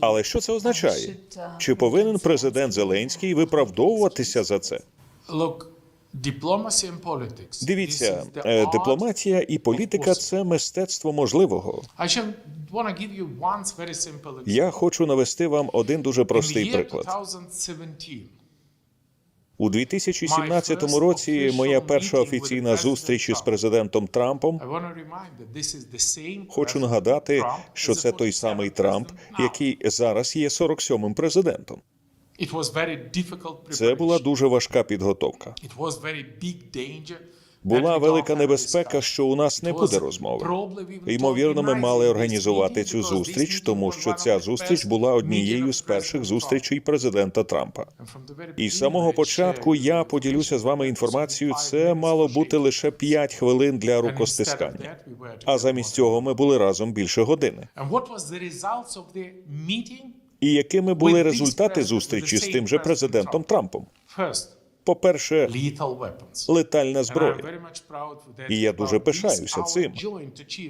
Але що це означає? Чи повинен президент Зеленський виправдовуватися за це? Look, diplomacy and. Дивіться, this is the е, art дипломатія і політика це мистецтво можливого. Я хочу навести вам один дуже простий приклад. 2017, У 2017 році моя перша офіційна зустріч із президентом Трампом. Хочу нагадати, що це той самий Трамп, який зараз є 47-м президентом. Це була дуже важка підготовка. Була велика небезпека, що у нас не буде розмови. Ймовірно, ми мали організувати цю зустріч, тому що ця зустріч була однією з перших зустрічей президента Трампа. І з самого початку я поділюся з вами інформацією. Це мало бути лише 5 хвилин для рукостискання. А замість цього ми були разом більше години. І якими були результати зустрічі з тим же президентом? Трампом? Lethal weapons. летальна зброя. І я дуже пишаюся цим,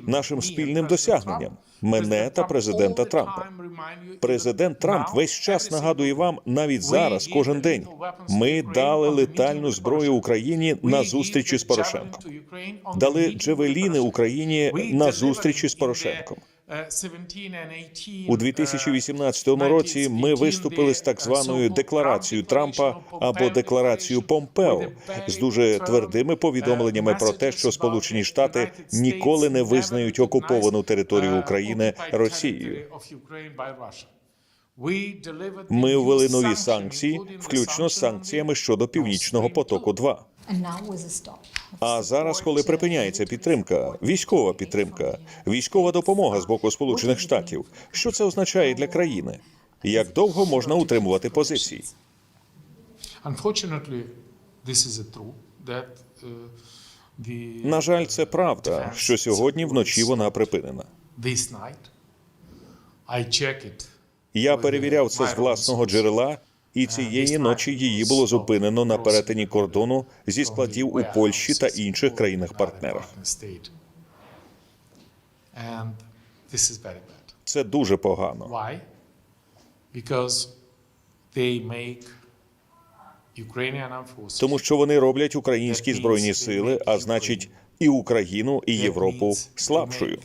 нашим спільним досягненням, мене та президента Трампа. Президент Трамп весь час нагадує вам, навіть зараз, кожен день. Ми дали летальну зброю. Україні на зустрічі з Порошенком. Дали джевеліни. Україні на зустрічі з Порошенком. Uh, 17 and 18, У 2018 році ми виступили з так званою декларацією Трампа або декларацією Помпео з дуже твердими повідомленнями про те, що Сполучені Штати ніколи не визнають окуповану територію України Росією. Ми ввели нові санкції, включно з санкціями щодо північного потоку. 2 А зараз, коли припиняється підтримка, військова підтримка, військова допомога з боку Сполучених Штатів, що це означає для країни? Як довго можна утримувати позиції? Uh, На жаль, це правда, що сьогодні вночі вона припинена. Я перевіряв це з власного джерела, і цієї ночі її було зупинено на перетині кордону зі складів у Польщі та інших країнах-партнерах. Це дуже погано, тому що вони роблять українські збройні сили, а значить, і Україну, і Європу слабшою.